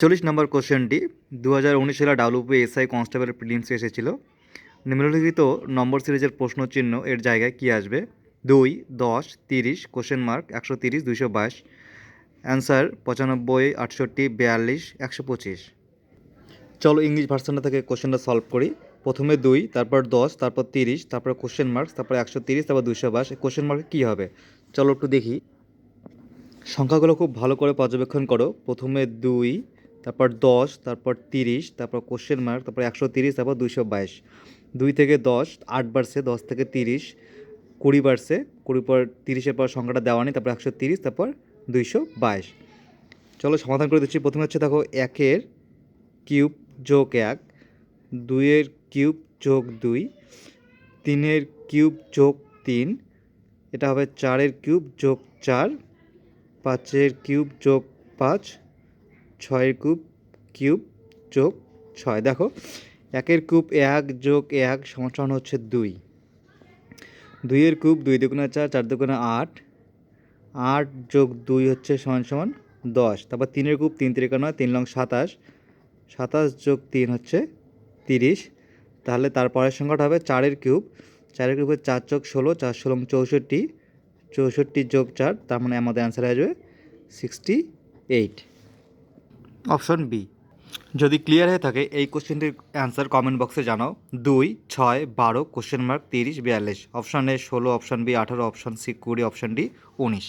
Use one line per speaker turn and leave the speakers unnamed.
চল্লিশ নম্বর কোশ্চেনটি দু হাজার উনিশ সালে ডাব্লিউপি এসআই কনস্টেবল প্রিলিমসে এসেছিল। নিম্নলিখিত নম্বর সিরিজের প্রশ্ন চিহ্ন এর জায়গায় কী আসবে? দুই, দশ, তিরিশ কোশ্চেন মার্ক একশো তিরিশ, দুইশো বাইশ। অ্যান্সার পঁচানব্বই, আটষট্টি, বিয়াল্লিশ, একশো পঁচিশ। চলো ইংলিশ ভার্সনটা থেকে কোশ্চেনটা সলভ করি। প্রথমে দুই, তারপর দশ, তারপর তিরিশ, তারপর কোশ্চেন মার্কস তারপর একশো তিরিশ, তারপর দুশো বাইশ। কোশ্চেন মার্কে কী হবে? চলো একটু দেখি। সংখ্যাগুলো খুব ভালো করে পর্যবেক্ষণ করো। প্রথমে দুই তারপর দশ, তারপর তিরিশ, তারপর কোশ্চেন মার্ক তারপর একশো তিরিশ, তারপর দুইশো বাইশ। দুই থেকে দশ, আট বাড়ছে, দশ থেকে তিরিশ, কুড়ি বাড়ছে কুড়ি পর তিরিশের পর সংখ্যাটা দেওয়া নেই তারপর একশো তিরিশ, তারপর দুইশো বাইশ। চলো সমাধান করে দিচ্ছি, প্রথমে হচ্ছে দেখো একের কিউব যোগ এক, দুইয়ের কিউব যোগ দুই, তিনের কিউব যোগ তিন, এটা হবে চারের কিউব যোগ চার, পাঁচের কিউব যোগ পাঁচ ছয়ের কিউব কিউব যোগ ছয়। দেখো, একের কিউব এক, যোগ এক সমান হচ্ছে দুই। দুইয়ের কূপ দুই দুগুণা চার চার দুগুণা আট। আট যোগ দুই হচ্ছে সমান সমান দশ। তারপর তিনের কূপ তিন তিরিকা নয় তিন লং সাতাশ। সাতাশ যোগ তিন হচ্ছে তিরিশ। তাহলে তারপরের সংখ্যাটা হবে চারের কিউব চারের কিউবে চার যোগ ষোলো, চার ষোলো চৌষট্টি। চৌষট্টি যোগ চার, তার মানে আমাদের অ্যান্সার আসবে সিক্সটি এইট অপশন বি। যদি ক্লিয়ার হয়ে থাকে, এই কোশ্চেনটির অ্যান্সার কমেন্ট বক্সে জানাও। দুই, ছয়, বারো, কোশ্চেন মার্ক তিরিশ, বিয়াল্লিশ। অপশান এ ষোলো, অপশান বি আঠারো, অপশান সি কুড়ি, অপশান ডি উনিশ।